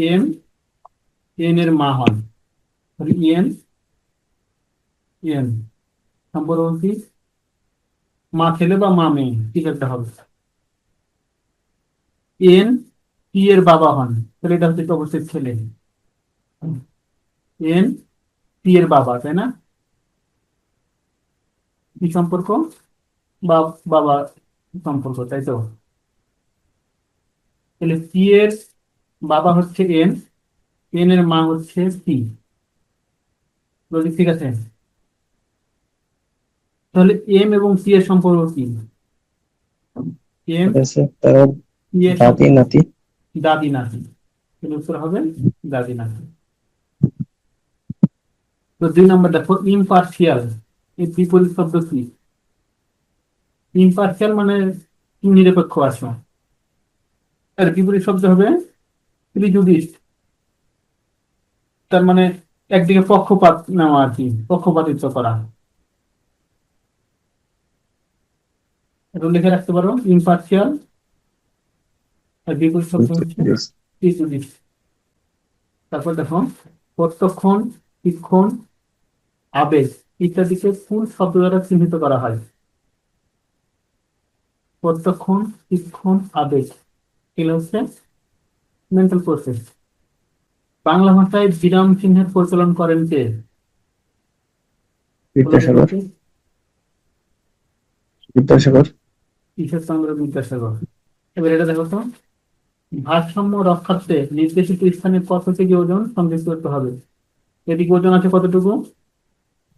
M, N এর মা হন। তাহলে এন সম্পর্ক কি? মা ছেলে বা মা মেয়ে? ঠিক একটা হবে? এন, পি এর বাবা হন। তাহলে এটা হচ্ছে অবশ্যই ছেলে? এন, পি এর বাবা, তাই না? কি সম্পর্ক? বাবা সম্পর্ক, তাই তো? তাহলে পি এর বাবা হচ্ছে এন এন এর মা হচ্ছে পি লজিক ঠিক আছে? তাহলে এম এবং পি এর সম্পর্ক কি? এম দাদি নাতি। দাদি নাতি। উত্তর হবে দাদি নাতি। তো দুই নম্বর দেখো ইমপার্সিয়াল এই বিপরীত শব্দ কি? ইমপার্সিয়াল মানে নিরপেক্ষ আসো আর বিপরীত শব্দ হবে তার মানে একদিকে পক্ষপাত নেওয়া আর কি পক্ষপাতিত্ব করা। এটা লিখে রাখতে পারো ইমপার্সিয়াল আর বিপরীত শব্দ হচ্ছে তারপর দেখো প্রত্যক্ষণ শিক্ষণ আবেগ ইত্যাদিকে কোন শব্দ দ্বারা চিহ্নিত করা হয়? প্রত্যক্ষণ শিক্ষণ আবেগ। এগুলো হচ্ছে মেন্টাল প্রসেস বাংলা ভাষায় বিরাম চিহ্নের প্রচলন করেন কে? বিদ্যাসাগর বিদ্যাসাগর ঈশ্বরচন্দ্র বিদ্যাসাগর এবার এটা দেখো তো। ভারসাম্য রক্ষার্থে নির্দেশিত স্থানে কত কেজি ওজন সংযুক্ত করতে হবে? এদিকে ওজন আছে কতটুকু?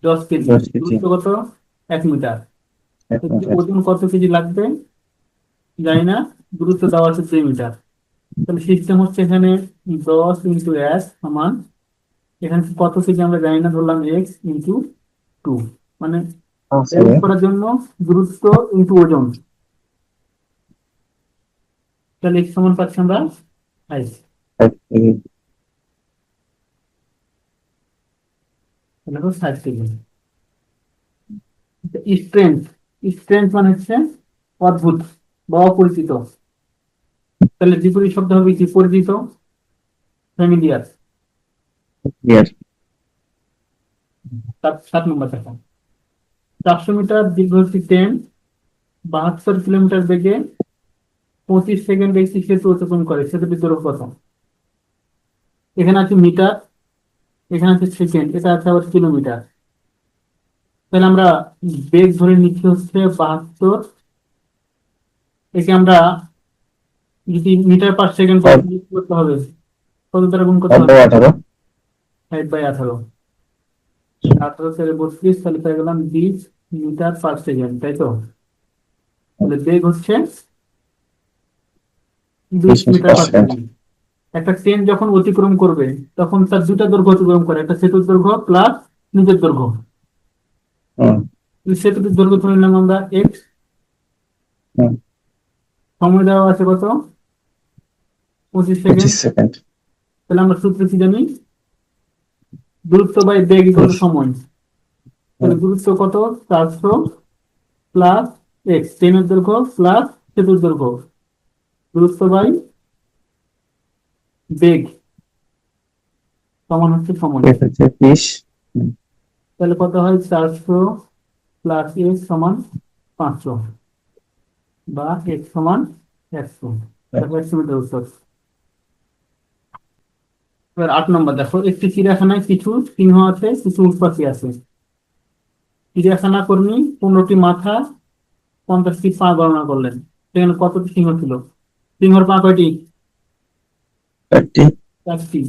দশ কেজি। 10 দূরত্ব কত? এক মিটার। ওজন কত কেজি লাগবে? জানি না। দূরত্ব দেওয়া আছে দুই মিটার। তাহলে সিস্টেম হচ্ছে এখানে দশ ইন্টু এক সমান এখানে কত কেজি আমরা জানি না ধরলাম এক্স ইন্টু টু মানে করার জন্য দূরত্ব ইন্টু ওজন। তাহলে এক্স সমান পাচ্ছি আমরা ষাট কেজি। স্ট্রেংথ স্ট্রেংথ মানে হচ্ছে অদ্ভুত বা অপরিচিত। তাহলে বিপরীত শব্দ হবে কি? পরিচিত ফ্যামিলিয়ার সাত নম্বর দেখা চারশো মিটার দীর্ঘ ট্রেন বাহাত্তর কিলোমিটার বেগে পঁচিশ সেকেন্ড একটি সেতু অতিক্রম করে। সেতুটি দূর কত এখানে আছে মিটার এখানে আছে সেকেন্ড এটা আছে আবার কিলোমিটার। তাহলে আমরা বেগ ধরে নিচ্ছি হচ্ছে বাহাত্তর। একে আমরা যদি মিটার পার সেকেন্ড করতে হবে কত দ্বারা গুণ করতে হবে আঠারো। ফাইভ বাই আঠারো। আঠারো থেকে বত্রিশ তাহলে পেয়ে গেলাম বিশ মিটার পার সেকেন্ড তাই তো? তাহলে বেগ হচ্ছে বিশ 20 মিটার পার সেকেন্ড। একটা ট্রেন যখন অতিক্রম করবে তখন তার দুটা দৈর্ঘ্য অতিক্রম করে একটা সেতুর দৈর্ঘ্য প্লাস নিজের দৈর্ঘ্য। সেতুটির দৈর্ঘ্য ধরে নিলাম আমরা এক্স হুম। সময় দেওয়া আছে কত? পঁচিশ সেকেন্ড তাহলে আমরা সূত্র কি জানি? দূরত্ব বাই বেগ ইকুয়াল সময় তাহলে দূরত্ব কত? চারশো প্লাস এক্স ট্রেনের দৈর্ঘ্য প্লাস সেতুর দৈর্ঘ্য। দূরত্ব বাই বেগ। সমান হচ্ছে সময় এক তাহলে কত হয়? চারশো প্লাস এক্স সমান পাঁচশো বা এক্স সমান একশো। দেখো একশো মিটার উত্তর। এবার আট নম্বর দেখো একটি চিড়িয়াখানায় কিছু সিংহ আছে কিছু উট পাখি আছে। চিড়িয়াখানা কর্মী পনেরোটি মাথা পঞ্চাশটি পা গণনা করলেন। সেখানে কতটি সিংহ ছিল? সিংহর পা কয়টি? চারটি।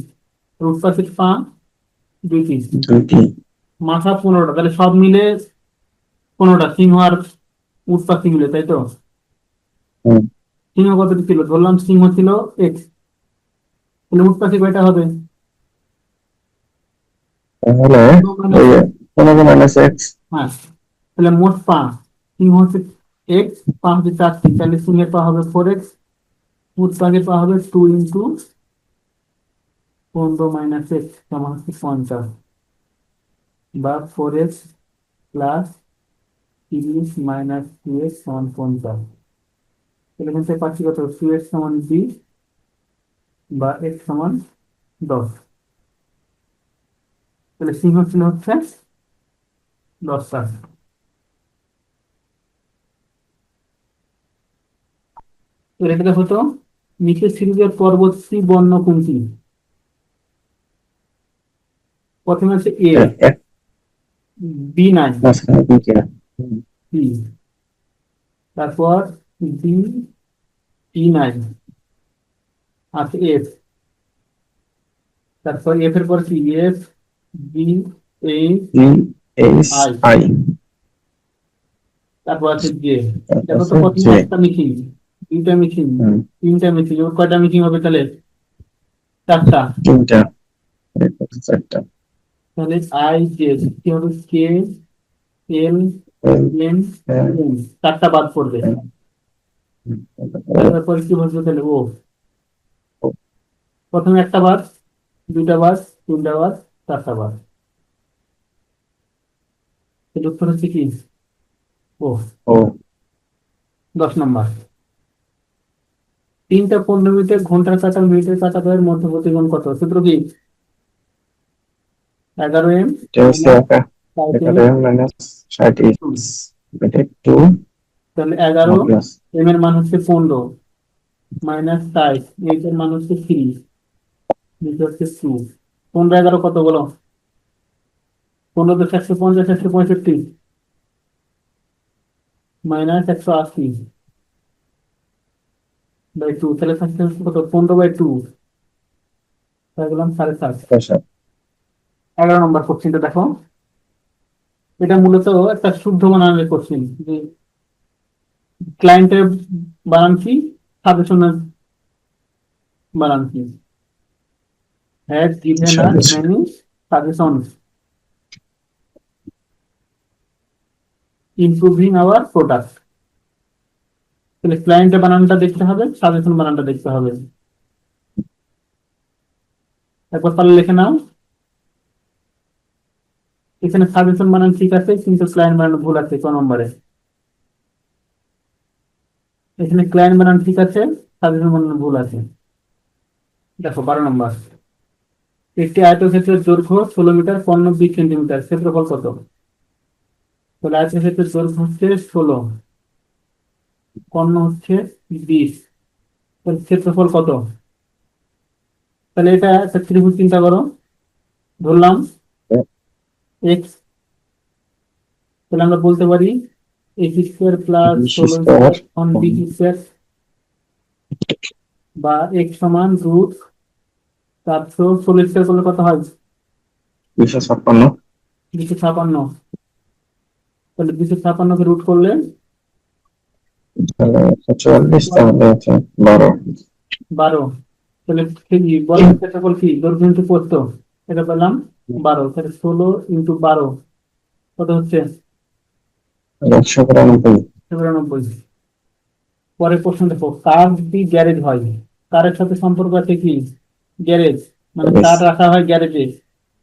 পাখির পা দুইটি। মাথা পনেরোটা তাহলে সব মিলে পনেরোটা। সিংহ আর উট পাখি মিলে তাই তো? সিংহ কতটি ছিল? ধরলাম সিংহ ছিল এক্স তাহলে উট পাখি কয়টা হবে? তাহলে পনেরো মাইনাস এক্স হ্যাঁ তাহলে মোট পা। সিংহ হচ্ছে এক্স পা হচ্ছে চারটি। তাহলে সিংহের পা হবে ফোর এক্স উট পাখির পা হবে টু ইন্টু পনেরো মাইনাস এক্স সমান হচ্ছে পঞ্চাশ। বা ফোর এক্স প্লাস তিরিশ মাইনাস টু এক্স সমান পঞ্চাশ। তাহলে এখান থেকে পাচ্ছি কত? টু এক্স সমান বিশ। বা এক্স সমান দশ। তাহলে সিংহ ছিল হচ্ছে দশটা এবার এটা হতো নিচের সিরিজের পরবর্তী বর্ণ কোনটি? প্রথমে হচ্ছে এ বি নাই তারপর বি ই নাই আছে এফ তারপর এফ এর পর কি এফ বি এ আই। তারপর আছে জে দেখো তো জে একটা মিসিং দুইটা মিসিং তিনটা মিসিং ওর কয়টা মিসিং হবে তাহলে চারটা তিনটা চারটা তাহলে আই জে কি হবে কে এল এন চারটা বাদ পড়বে তারপর কি বসবে তাহলে ও। প্রথমে একটা বাস দুইটা বাস তিনটা বাস চারটা বাস উত্তর হচ্ছে কি? ও। দশ নম্বর। তিনটা পনেরো মিনিটে ঘণ্টার কাটা মিনিটের কাটা দ্বয়ের মধ্যবর্তী কোণ কত? সূত্র কি? এগারো এম। তাহলে এগারো এম এর মান হচ্ছে পনেরো মাইনাস ষাট। এইচ এর মান হচ্ছে হচ্ছে টু পনেরো এগারো কত বলো? পনেরো দশ একশো পঞ্চাশ একশো পঁয়ষট্টি। মাইনাস একশো আশি। বাই টু তাহলে কত? পনেরো বাই টু গেলাম সাড়ে সাত। এগারো নম্বর কোশ্চিনটা দেখো। এটা মূলত একটা শুদ্ধ বানানের কোশ্চিন যে ক্লায়েন্টের বানান কি? সাজেশনের বানান কি? Had given us Suggestion. Many suggestions improving our product তাহলে ক্লায়েন্টের বানানটা দেখতে হবে সাজেশন বানানটা দেখতে হবে। একবার তাহলে লিখে নাও। এখানে সাজেশন বানান ঠিক আছে কিন্তু ক্লায়েন্ট বানান ভুল আছে ক নম্বরে। এখানে ক্লায়েন্ট বানান ঠিক আছে সাজেশন বানান ভুল আছে। দেখো বারো নম্বর। একটি আয়তক্ষেত্রের দৈর্ঘ্য ষোলো মিটার পণ্য বিশ সেন্টিমিটার। ক্ষেত্রফল কত? তাহলে আয়তক্ষেত্রের দৈর্ঘ্য হচ্ছে ষোলো। পণ্য হচ্ছে বিশ। তাহলে ক্ষেত্রফল কত? তাহলে এটা একটা ত্রিভুজ চিন্তা করো। ধরলাম এক্স তাহলে আমরা বলতে পারি এক্স স্কোয়ার প্লাস ষোলো স্কোয়ার বা এক্স সমান রুট চারশো ষোলো স্কোয়ার করলে কত হয়? দুইশো ছাপ্পান্ন। দুশো ছাপান্ন তাহলে দুশো ছাপান্নকে রুট করলে? তাহলে চুয়াল্লিশ তাহলে হচ্ছে বারো। বারো। তাহলে কি বল ক্ষেত্রফল কি? দৈর্ঘ্য ইন্টু প্রস্থ এটা পেলাম বারো। তাহলে ষোলো ইন্টু বারো। কত হচ্ছে? একশো বিরানব্বই। চুরানব্বই পরের প্রশ্ন দেখো কার যদি গ্যারেজ হয়? কারের সাথে সম্পর্ক আছে কি? গ্যারেজ মানে. কার রাখা হয় গ্যারেজে।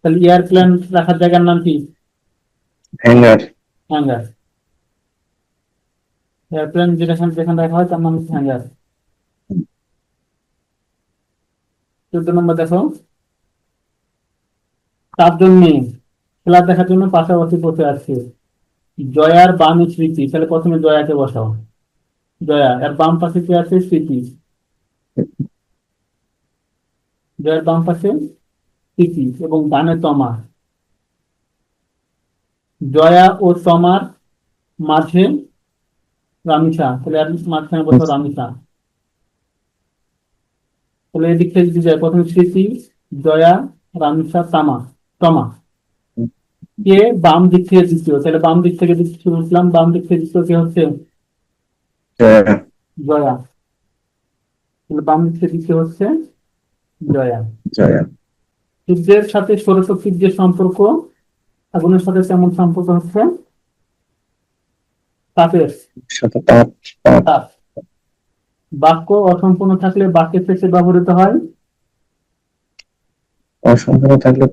তাহলে এয়ারপ্লেন রাখার জায়গার নাম কি? হ্যাঙ্গার হ্যাঙ্গার এয়ারপ্লেন যেখানে যেখানে রাখা হয় তার নাম হচ্ছে হ্যাঙ্গার চোদ্দ নম্বর দেখো। চারজন মেয়ে খেলা দেখার জন্য পাশাপাশি বসে আছে জয়ার বাম স্মৃতি। তাহলে প্রথমে জয়াকে বসাও। জয়া এর বাম পাশে কে আছে স্মৃতি। জয়ার বাম পাশে এবং ডানে তমা জয়া ও তমার মাঝে রামিসা। তাহলে মাঝখানে বসো রামিসা। তাহলে এদিক থেকে যদি যায় প্রথমে স্মৃতি জয়া রামিসা তামা তমা। কে বাম দিক থেকে দ্বিতীয়? তাহলে বাম দিক থেকে দ্বিতীয় বুঝলাম বাম দিক থেকে দ্বিতীয় কে হচ্ছে? জয়া। জয়া। তাহলে বাম দিক থেকে দ্বিতীয় হচ্ছে জয়া। জয়া। সূর্যের সাথে সৌরশক্তির যে সম্পর্ক আগুনের সাথে তেমন সম্পর্ক হচ্ছে? তাপের। তাপ তাপ। তাপ। বাক্য অসম্পূর্ণ থাকলে বাক্যের শেষে ব্যবহৃত হয়। অসম্পূর্ণ থাকলে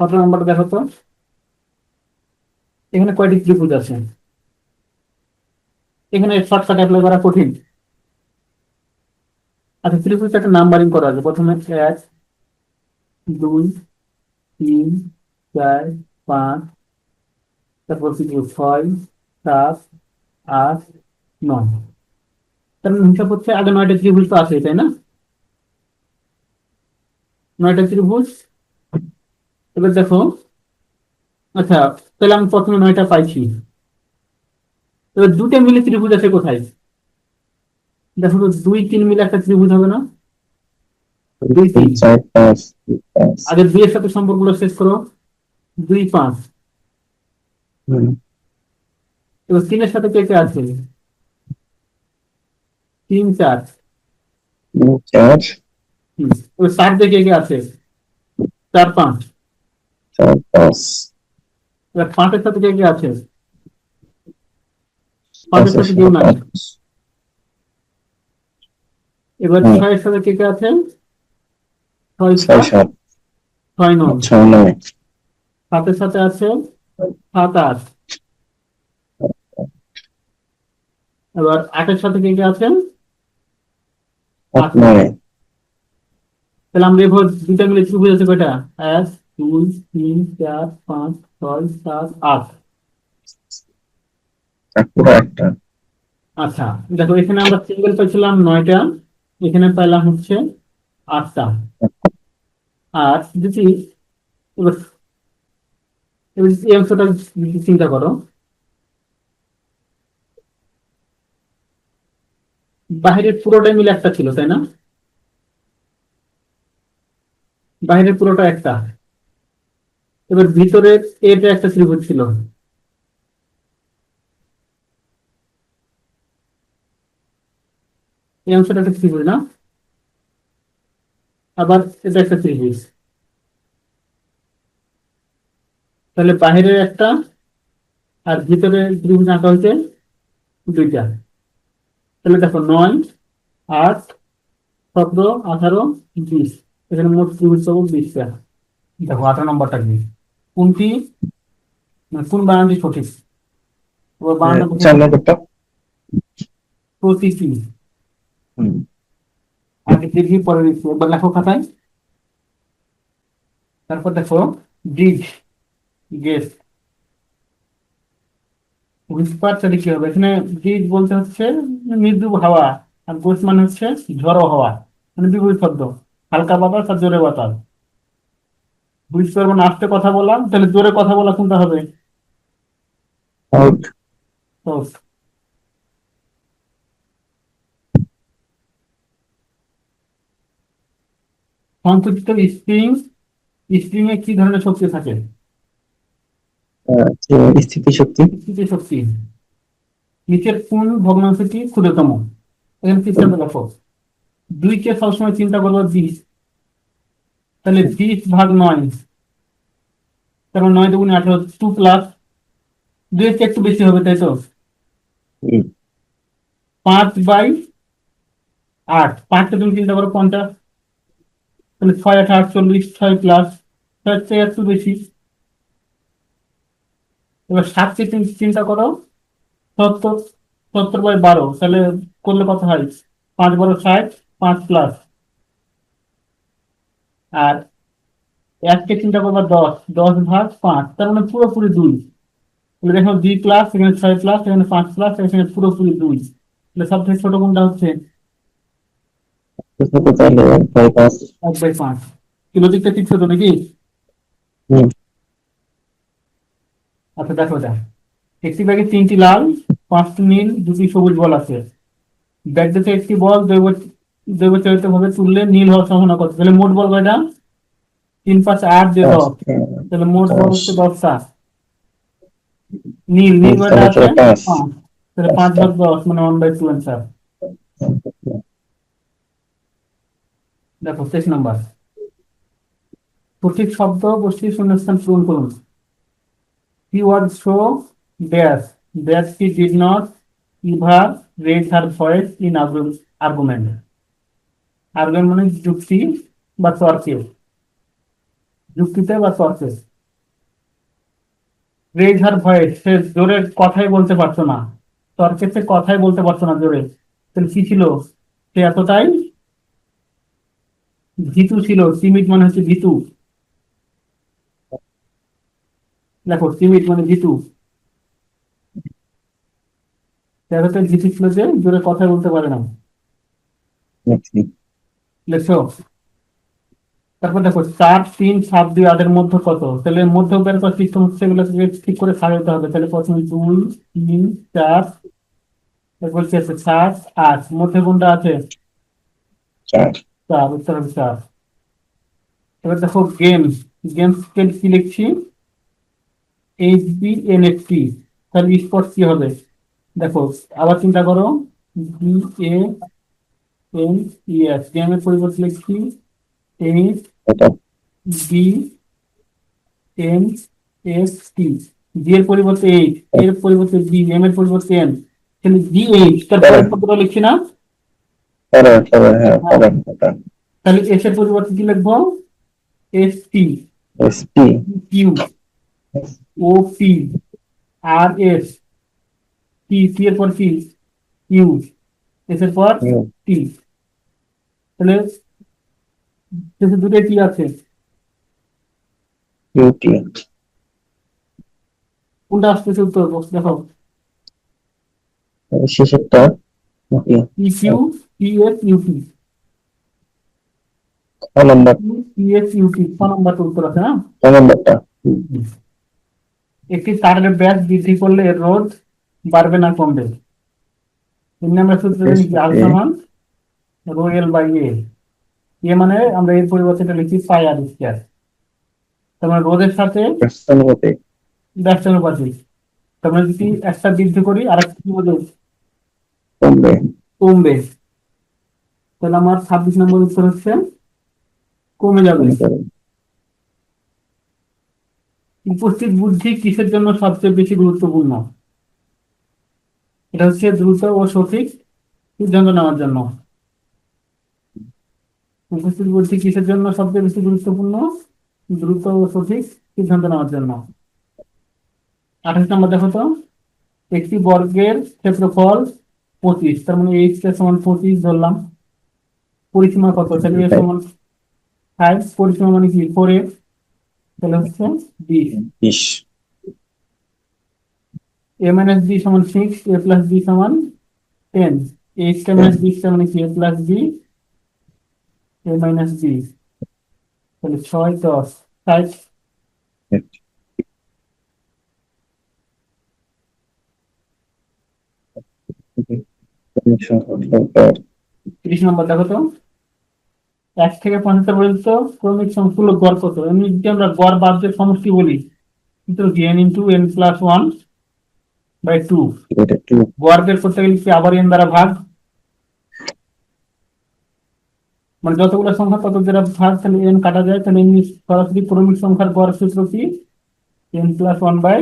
কত নম্বর দেখো তো? এখানে কয়টি ত্রিভুজ আছে? এখানে শর্টকাট অ্যাপ্লাই করা কঠিন। আচ্ছা ত্রিভুজটা একটা নাম্বারিং করা আছে। প্রথমে এক, দুই, তিন, চার, পাঁচ, তারপর ছয় সাত, আট, নয়। তার মানে হিসাব হচ্ছে আগে নয়টা ত্রিভুজ তো আছে, তাই না? নয়টা ত্রিভুজ। এবার দেখো আচ্ছা তাহলে আমি প্রথমে নয়টা পাইছি। এবার দুটো মিলে ত্রিভুজ আছে কোথায়? দেখো তো দুই তিন মিলে একটা ত্রিভুজ হবে না? দুই তিন আগে দুইয়ের সাথে সম্পর্কগুলো শেষ করো। দুই পাঁচ। এবার তিনের সাথে কে কে আছে? তিন চার। চার। এবার চার দিয়ে কে কে আছে? চার পাঁচ। চার পাঁচ। এবার পাঁচের সাথে কে কে আছে? পাঁচের সাথে নাই পাঁচ এবার হুম। ছয়ের সাথে কে কে আছে ছয় সাত? ছয় নয়। ছয় নয়। সাতের সাথে আছে সাত আট। এবার আটের সাথে কে কে আছে আট নয়। তাহলে আমরা এবার দুইটা মিলে ত্রিভুজ আছে কয়টা? এক দুই তিন চার পাঁচ ছয় সাত আট। আচ্ছা দেখো, এখানে আমরা সিঙ্গেল পাইছিলাম নয়টা, এখানে পাইলাম হচ্ছে আটটা। আর যদি অংশটা চিন্তা করো। বাহিরের পুরোটাই মিলে একটা ছিল, তাই না? বাহিরের পুরোটা একটা। এবার ভিতরের এটা একটা ত্রিভুজ ছিল। এই অংশটা একটা ত্রিভুজ না? আবার এটা একটা ত্রিভুজ। তাহলে বাহিরের একটা আর ভিতরে ত্রিভুজ আঁকা হয়েছে দুইটা। তাহলে দেখো নয় আট সতেরো আঠারো বিশ। এখানে মোট ত্রিভুজ পাবো বিশটা। দেখো আঠারো নম্বরটা কি? কোনটি? মানে কোন বানানটি সঠিক? বানানটা কোথায়? চার নম্বরটা প্রতিটি হুম, আগে দেখি পরে একবার লেখো খাতায়। তারপর দেখো ব্রিজ গেস হুইসপার তাহলে কি হবে এখানে ব্রিজ বলতে হচ্ছে মৃদু হাওয়া আর গোস মানে হচ্ছে ঝড়ো হাওয়া। মানে বিপরীত শব্দ। হালকা বাতাস আর জোরে বাতাস। হুইসপার মানে আস্তে কথা বলা তাহলে জোরে কথা বলা কোনটা হবে? সংকুচিত স্প্রিং স্প্রিং এ কি ধরনের শক্তি থাকে? স্থিতি শক্তি। স্থিতি শক্তি। নিচের কোন ভগ্নাংশটি ক্ষুদ্রতম? এখানে সিস্টেমে দেখো। দুইকে সবসময় চিন্তা করব বিশ। তাহলে বিশ ভাগ নয়। তারপর নয় দুগুণে আঠারো টু প্লাস চেয়ে একটু বেশি হবে তাই তো? পাঁচ বাই আট। পাঁচটা তুমি চিন্তা করো পঞ্চাশ। তাহলে ছয় আট আটচল্লিশ ছয় প্লাস চেয়ে একটু বেশি। এবার সাতকে চিন- চিন্তা করো, সত্তর সত্তর বাই বারো, তাহলে করলে কত হয়? পাঁচ বারো ষাট, পাঁচ প্লাস আর এককে চিন্তা করবা দশ দশ ভাগ পাঁচ, তার মানে পুরোপুরি দুই। তাহলে দেখো দুই প্লাস এখানে ছয় প্লাস এখানে পাঁচ প্লাস এখানে পুরোপুরি দুই। তাহলে সব থেকে ছোট কোনটা হচ্ছে? তাহলে ছয় পাঁচ এক বাই পাঁচ ঠিক নাকি হুম। আচ্ছা দেখো এটা একটি ব্যাগে তিনটি লাল পাঁচটি নীল দুটি সবুজ বল আছে। ব্যাগ থেকে একটি বল জৈব জৈবচালিত ভাবে তুললে নীল হওয়ার সম্ভাবনা কত? তাহলে মোট বল কয়টা? তিন পাঁচ আট দিয়ে দশ তাহলে মোট বল হচ্ছে দশটা নীল নীল কয়টা আছে তাহলে পাঁচ ভাগ দশ মানে ওয়ান বাই টু অ্যান্সার দেখো তেইশ নাম্বার। সঠিক শব্দ গোষ্ঠীর শূন্যস্থান পূরণ করুন কি word so dash that he did not ever raise her voice in argument argument মানে যুক্তি বা তর্কে। যুক্তিতে বা তর্কে। রেজ হার ভয়েস সে জোরে কথাই বলতে পারতো না। তর্কে সে কথাই বলতে পারতো না জোরে। তাহলে কি ছিল? সে এতটাই ভিতু ছিল সিমিট মানে হচ্ছে ভিতু। দেখো সিমিট মানে ভিতু। তেরোতে ভিতু ছিল যে জোরে কথা বলতে পারে না। লেখো। তারপর দেখো চার তিন সাত দুই আটের মধ্যে কত? তাহলে মধ্য বের করার সিস্টেম হচ্ছে এগুলোকে ঠিক করে সাজাতে হবে। তাহলে প্রথমে দুই তিন চার তারপর কি আছে সাত আট। মধ্যে কোনটা আছে? চার। চার চার এবার দেখো গেমস গেমস কে লিখছি H B N F T তাহলে স্পোর্টস কি হবে? দেখো আবার চিন্তা করো B A N E S গেমের পরিবর্তে লিখছি H B N S T G এর পরিবর্তে এইচ এর পরিবর্তে বি এম এর পরিবর্তে এন তাহলে জি এইচ তার লিখছি না? পরের পরের হ্যাঁ পরের এটা তাহলে এস এর পরিবর্তে কি লিখব S T SP Q O P R S T T এর পর কি ইউ এস এর পর টি তাহলে শেষে দুটো টি আছে ইউটি কোনটা আসতেছে উত্তর বক্স দেখো শেষেরটা নাকি E Q T S UT ছ নম্বর টি ছ নম্বরটা উত্তর আছে না? ছ নম্বরটা? একটি তারের ব্যাস বৃদ্ধি করলে এর রোধ বাড়বে না কমবে। এমনি আমরা সূত্র আর সমান রো এল বাই এ এ মানে আমরা এর পরিবর্তে এটা লিখি পাই আর স্কয়ার তার মানে রোধের সাথে ব্যস্তানুপাতিক। তার মানে যদি একটা বৃদ্ধি করি আর একটা কি বলব? কমবে। কমবে। তাহলে আমার ছাব্বিশ নম্বর উত্তর হচ্ছে কমে যাবে। উপস্থিত বুদ্ধি কিসের জন্য সবচেয়ে বেশি গুরুত্বপূর্ণ? এটা হচ্ছে দ্রুত ও সঠিক সিদ্ধান্ত নেওয়ার জন্য। উপস্থিত বুদ্ধি কিসের জন্য সবচেয়ে বেশি গুরুত্বপূর্ণ? দ্রুত ও সঠিক সিদ্ধান্ত নেওয়ার জন্য। আঠাশ নম্বর দেখো তো। একটি বর্গের ক্ষেত্রফল পঁচিশ তার মানে এইচটা সমান পঁচিশ ধরলাম। পরিসীমা কত? তাহলে এর সমান ফাইভ পরিসীমা মানে কি? ফোর এ তাহলে হচ্ছে বিশ। বিশ। এ মাইনাস বি সমান সিক্স এ প্লাস বি সমান ten H K minus B সমান কি? A plus B A minus B তাহলে ছয় দশ। ষাট তিরিশ নম্বর দেখো তো। এক থেকে পঞ্চাশ পর্যন্ত ক্রমিক সংখ্যাগুলো গড় কত? এমনি যদি আমরা গড় বাদ্যের সমষ্টি বলি। কিন্তু N into N plus one by two গড় বের করতে গেলে কি আবার এন দ্বারা ভাগ? মানে যতগুলো সংখ্যা তত দ্বারা ভাগ তাহলে এন কাটা যায়। তাহলে এমনি সরাসরি ক্রমিক সংখ্যার গড় সূত্র কি? N plus one by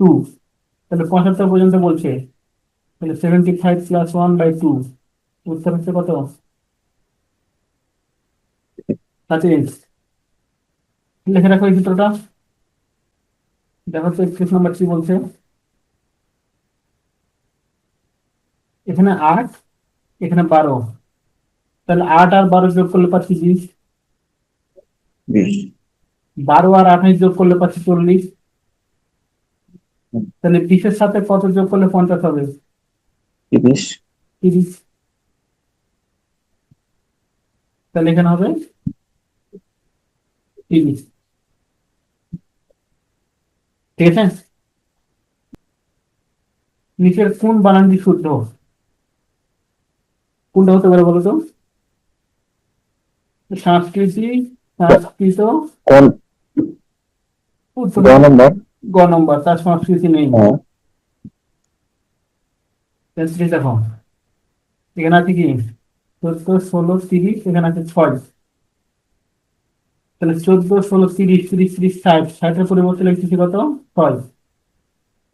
two তাহলে পঁচাত্তর পর্যন্ত বলছে। তাহলে seventy five plus one by two উত্তর হচ্ছে কত? থার্টি লিখে রাখো এই সূত্রটা। দেখো তো একত্রিশ নম্বর কি বলছে। এখানে আট এখানে বারো। তাহলে আট আর বারো যোগ করলে পাচ্ছি বিশ। বারো আর আঠাশ যোগ করলে পাচ্ছি চল্লিশ। তাহলে বিশের সাথে কত যোগ করলে পঞ্চাশ হবে? তিরিশ। তিরিশ। তাহলে এখানে হবে ঠিক আছে? নিচের কোন বানানটি শুদ্ধ? কোনটা হতে পারে বলো তো সংস্কৃতি। সংস্কৃত গ নম্বর। তার সংস্কৃতি নেই। দেখো। এখানে আছে কি? চোদ্দ ষোলো তিরিশ এখানে আছে ছয়। তাহলে চোদ্দ ষোলো তিরিশ তিরিশ তিরিশ ষাট ষাটের পরিবর্তে লিখতেছি কত? ছয়।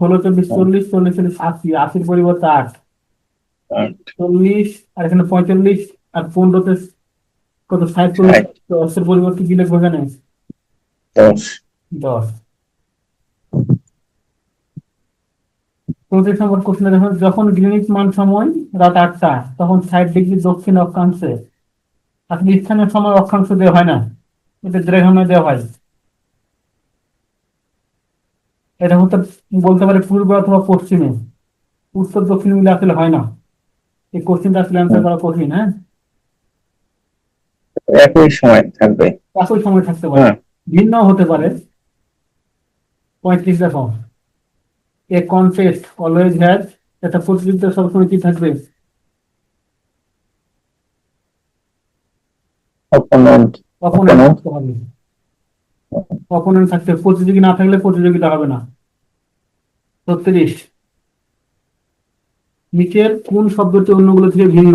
ষোলো চব্বিশ চল্লিশ চল্লিশ চল্লিশ আশি। আশির পরিবর্তে আট। চল্লিশ আর এখানে পঁয়তাল্লিশ আর পনেরোতে কত? ষাট দশের পরিবর্তে কি লিখব এখানে? দশ। দশ। চৌত্রিশ নম্বর কোশ্চেনে দেখো যখন গ্রিনিচ মান সময় রাত আটটা তখন ষাট ডিগ্রি দক্ষিণ অক্ষাংশে। আসলে স্থানীয় সময় অক্ষাংশ দেওয়া হয় না। এটা দ্রেঘামে দেওয়া হয়। এটা হতে বলতে পারে পূর্বে অথবা পশ্চিমে। উত্তর দক্ষিণ মিলে আসলে হয় না। এই কোশ্চেনটা আসলে অ্যান্সার করা কঠিন হ্যাঁ? একই সময় থাকবে। একই সময় থাকতে পারে। হ্যাঁ। ভিন্ন হতে পারে। পঁয়ত্রিশ দেখো। এ কনটেস্ট অলওয়েজ হ্যাজ একটা প্রতিযোগিতা সবসময় কি থাকবে? অপোনেন্ট অপোনেন্ট থাকতে হবে? অপোনেন্ট থাকতে প্রতিযোগী না থাকলে প্রতিযোগিতা হবে না। ছত্রিশ। নিচের কোন শব্দটি অন্যগুলো থেকে ভিন্ন?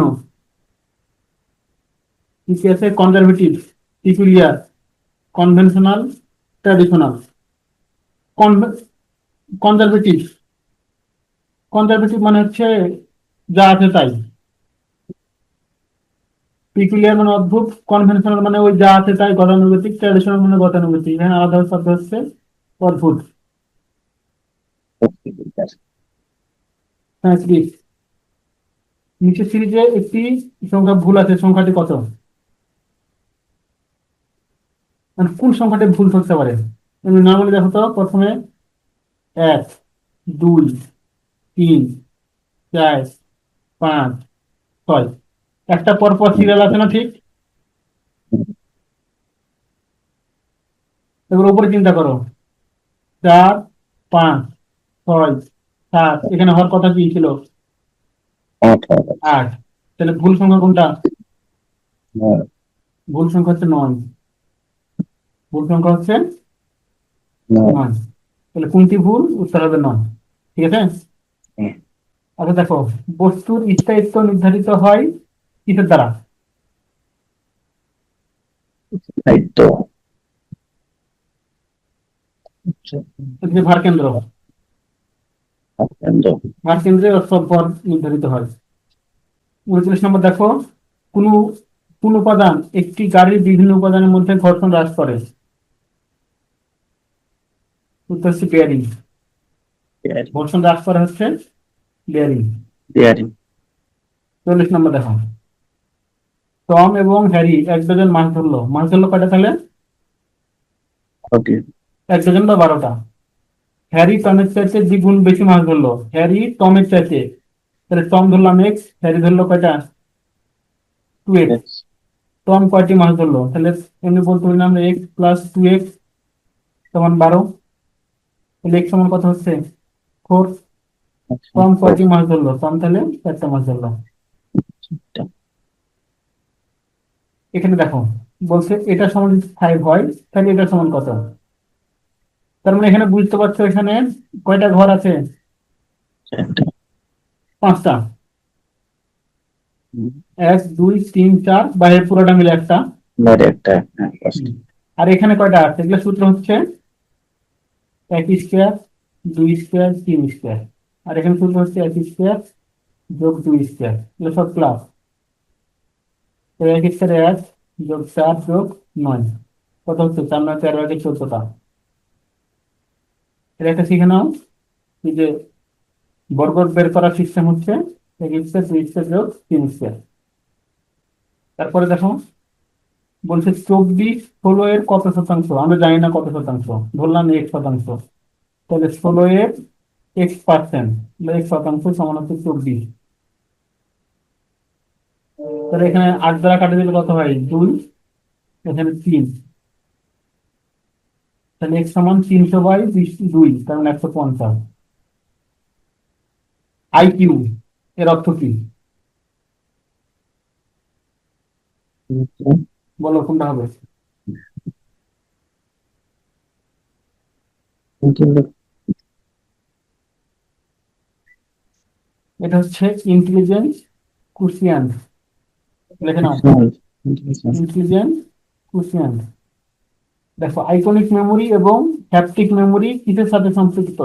নিচে আছে conservative peculiar conventional traditional conservative conservative মানে হচ্ছে যা আছে তাই। পিকুলিয়ার মানে অদ্ভুত কনভেনশনাল মানে ওই যা আছে তাই গতানুগতিক ট্র্যাডিশনাল মানে গতানুগতিক এখানে আলাদা শব্দ হচ্ছে অদ্ভুত। সাঁত্রিশ নিচের সিরিজে একটি সংখ্যা ভুল আছে সংখ্যাটি কত? মানে কোন সংখ্যাটি ভুল থাকতে পারে? নর্মালি দেখো তো প্রথমে এক দুই তিন চার পাঁচ ছয়। একটা পর পর সিরিয়াল আছে না ঠিক? এবার উপরে চিন্তা করো। চার পাঁচ ছয় সাত এখানে হওয়ার কথা কি ছিল? আট। তাহলে ভুল সংখ্যা কোনটা? ভুল সংখ্যা হচ্ছে নয়। ভুল সংখ্যা হচ্ছে নয়। তাহলে কোনটি ভুল? উত্তর হবে নয়। ঠিক আছে? হুম। আচ্ছা দেখো বস্তুর স্থায়িত্ব নির্ধারিত হয় কিসের দ্বারা? সব নির্ধারিত হয়। উনচল্লিশ নম্বর দেখো কোন কোন উপাদান একটি গাড়ির বিভিন্ন উপাদানের মধ্যে ঘর্ষণ হ্রাস করে। উত্তর হচ্ছে বেয়ারিং ঘর্ষণ হ্রাস করে হচ্ছে বেয়ারিং বিয়ারিং চল্লিশ নম্বর দেখো। টম এবং হ্যারি এক ডজন মাছ ধরলো। মাছ ধরলো কয়টা তাহলে? ওকে। এক ডজন বা বারোটা? হ্যারি টমের চাইতে দ্বিগুণ বেশি মাছ ধরলো। হ্যারি টমের চাইতে। তাহলে টম ধরলাম এক্স হ্যারি ধরলো কয়টা? টু এক্স টম কয়টি মাছ ধরলো? তাহলে এমনি বলতে পারি না আমরা এক্স প্লাস টু এক্স সমান বারো। তাহলে এক্স সমান কত হচ্ছে? ফোর টম কয়টি মাছ ধরলো? টম তাহলে চারটা মাছ ধরলো। এখানে দেখো বলছে এটা সমান যদি ফাইভ হয় তাহলে এটা সমান কত? তার মানে এখানে বুঝতে পারছ এখানে কয়টা ঘর আছে? পাঁচটা। এক দুই তিন চার বাইরের পুরোটা মিলে একটা। একটা হ্যাঁ আর এখানে কয়টা আছে? এগুলো সূত্র হচ্ছে এক স্কোয়ার দুই স্কোয়ার তিন স্কোয়ার আর এখানে সূত্র হচ্ছে এক স্কোয়ার যোগ দুই স্কোয়ার এগুলো সব প্লাস তো এক স্কোয়ার এক যোগ চার যোগ নয়। কত হচ্ছে? চার নয়, তেরো একে চোদ্দটা। এটা একটা শিখে নাও। এই যে বর্গ বের করার সিস্টেম হচ্ছে এক স্কোয়ার দুই স্কোয়ার যোগ, তিন স্কোয়ার তারপরে দেখো, বলছে চব্বিশ ষোলো এর কত শতাংশ? আমরা জানি না কত শতাংশ। ধরলাম এক শতাংশ। তাহলে ষোলো এর এক্স পার্সেন্ট এক শতাংশ সমান হচ্ছে চব্বিশ। তাহলে এখানে আট দ্বারা কাটে দিলে কত হয়? দুই। এখানে তিন। তাহলে এক্স সমান তিনশো বাই দুই, তার মানে একশো পঞ্চাশ। আই কিউ এর অর্থ কি? বলো, কোনটা হবে? এটা হচ্ছে ইন্টেলিজেন্স কুশিয়ান লিখে নাও দেখো আইকনিক মেমোরি এবং হ্যাপটিক মেমোরি কিসের সাথে সম্পৃক্ত?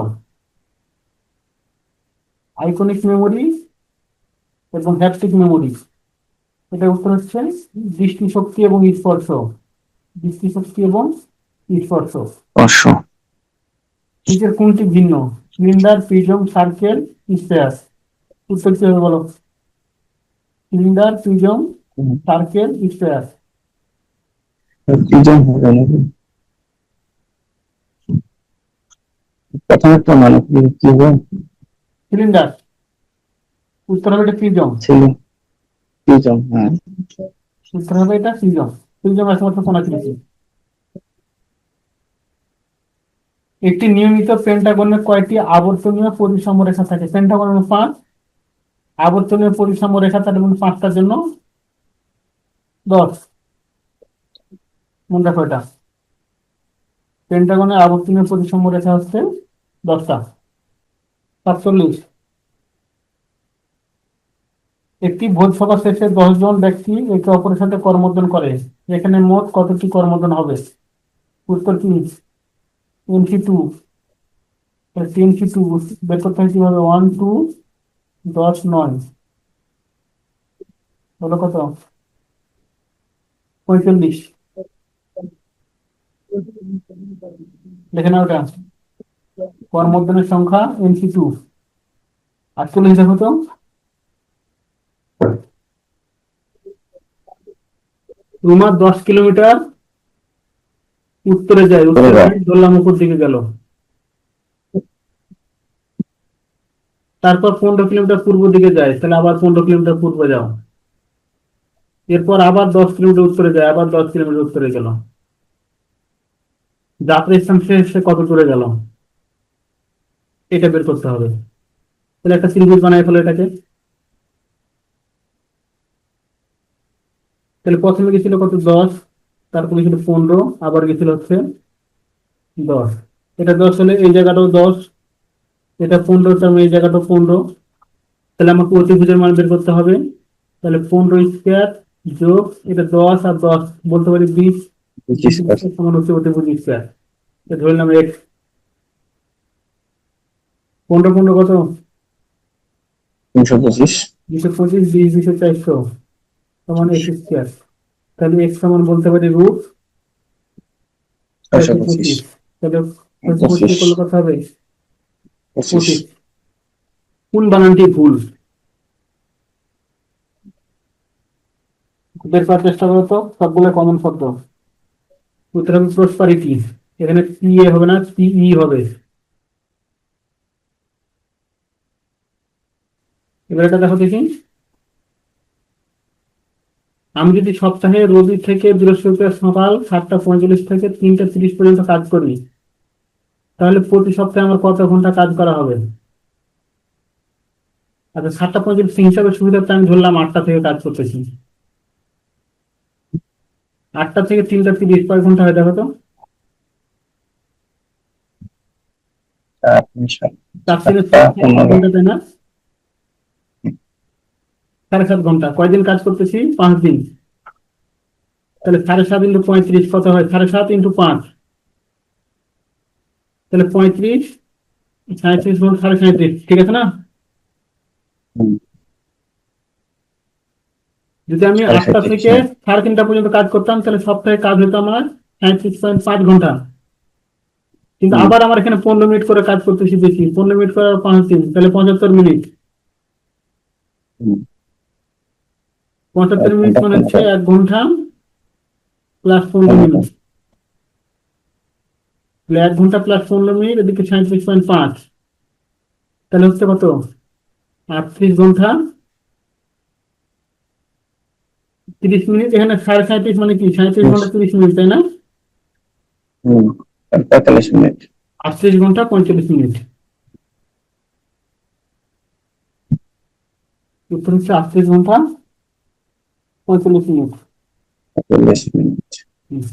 আইকনিক মেমোরি এবং হ্যাপটিক মেমোরি এটা উত্তর হচ্ছে দৃষ্টিশক্তি এবং স্পর্শ। দৃষ্টিশক্তি এবং স্পর্শ। নিচের কোনটি ভিন্ন? সিলিন্ডার প্রিজম সার্কেল স্পেয়ার উত্তর কি হবে বলো? সিলিন্ডার প্রিজম সার্কেল মানে কি কি সিলিন্ডার উত্তর হবে এটা প্রিজম প্রিজম হ্যাঁ উত্তর হবে এটা প্রিজম প্রিজম আকৃতি একটি নিয়মিত পেন্টাগনের কয়টি আবর্তনীয় পরিসম রেখা থাকে। পেন্টাগনের পাঁচ আবর্তনীয় পরিসম রেখা থাকে পাঁচটার জন্য দশ। মনে রাখো এটা। পেন্টাগনের আবর্তনীয় পরিসম রেখা হচ্ছে দশটা। সাতচল্লিশ। একটি ভোজসভা শেষে দশ জন ব্যক্তি একে অপরের সাথে করমর্দন করে। এখানে মোট কতটি করমর্দন হবে? উত্তর কি? NC two. টেনসি টু, বের করতে হয় কীভাবে? ওয়ান টু দশ, নয়। হলো কত? পঁয়তাল্লিশ। দেখে না ওটা। করমর্দনের সংখ্যা এনসি টু। আটচল্লিশ দেখো তো। রুমা দশ কিলোমিটার। উত্তরে যায় উত্তরে যায়। ধরলাম দিকে গেল। তারপর পনেরো কিলোমিটার পূর্ব দিকে যায় তাহলে আবার পনেরো কিলোমিটার পূর্বে যাও। এরপর আবার দশ কিলোমিটার উত্তরে যায়, আবার দশ কিলোমিটার উত্তরে গেল। যাত্রা স্থান শেষে কত দূরে গেল? এটা বের করতে হবে। তাহলে একটা ত্রিভুজ বানাই ফেলো এটাকে। তাহলে প্রথমে গেছিল কত? দশ। তারপর গেছিল পনেরো। আবার গেছিল হচ্ছে দশ। এটা দশ হলে এই জায়গাটাও দশ। এটা পনেরো, তার মানে এই জায়গাটাও পনেরো। তাহলে আমাকে অতিভুজের মান বের করতে হবে। তাহলে পনেরো স্কোয়ার যোগ এটা দশ আর দশ বলতে পারি বিশ। সমান হচ্ছে অতিভুজ স্কোয়ার ধরে নিলাম এক। পনেরো পনেরো কত? তিনশো পঁচিশ। দুশো পঁচিশ বিশ দুশো চারশো সমান এক্স স্কোয়ার তাহলে এক্স সমান বলতে পারি রুট পঁচিশ। তাহলে পঁচিশ। পঁচিশ করলে কথা হবে? পঁচিশ। পঁচিশ। কোন বানানটি ভুল? বের করার চেষ্টা করো তো, সবগুলো কমন শব্দ। উত্তর হবে প্রসপারিটি এখানে পি এ হবে না পিই হবে। এবার এটা দেখো দেখি। আমি যদি সপ্তাহে রবি থেকে বৃহস্পতিবার সকাল সাতটা পঁয়তাল্লিশ থেকে তিনটা তিরিশ পর্যন্ত কাজ করি, তাহলে প্রতি সপ্তাহে আমার কত ঘণ্টা কাজ করা হবে? আচ্ছা সাতটা পঁয়তাল্লিশ হিসাবে সুবিধার্থে আমি ধরলাম আটটা থেকে কাজ করতেছি। আটটা থেকে তিনটা তিরিশ কয় ঘণ্টা হয় দেখো তো। সাড়ে সাত ঘণ্টা। কয়দিন কাজ করতেছি? পাঁচ দিন। তাহলে সাড়ে সাত ইন্টু পঁয়ত্রিশ কত হয়? সাড়ে সাত ইন্টু পাঁচ। তাহলে পঁয়ত্রিশ সাঁত্রিশ গুণ সাড়ে সাঁত্রিশ ঠিক আছে না? যদি আমি আটটা থেকে হ্যাঁ। সাড়ে তিনটা পর্যন্ত কাজ করতাম তাহলে সপ্তাহে কাজ হতো আমার পয়েন্ট পাঁচ ঘণ্টা। কিন্তু আবার আমার এখানে পনেরো মিনিট করে কাজ করতেছি বেশি পনেরো মিনিট করে পাঁচ দিন তাহলে পঁচাত্তর মিনিট। পঁচাত্তর মিনিট মানে হচ্ছে এক ঘণ্টা প্লাস পনেরো। মিনিট। এক ঘণ্টা প্লাস পনেরো মিনিট এদিকে সাঁত্রিশ পয়েন্ট পাঁচ। তাহলে হচ্ছে কত? আটত্রিশ ঘণ্টা। তিরিশ মিনিট এখানে সাড়ে সাঁত্রিশ মানে কি? সাঁত্রিশ ঘণ্টা তিরিশ মিনিট তাই না? পঁয়তাল্লিশ মিনিট। আটত্রিশ ঘণ্টা পঁয়তাল্লিশ মিনিট। উত্তর হচ্ছে আটত্রিশ ঘণ্টা পঁয়তাল্লিশ মিনিট। পঁয়তাল্লিশ মিনিট। হুম।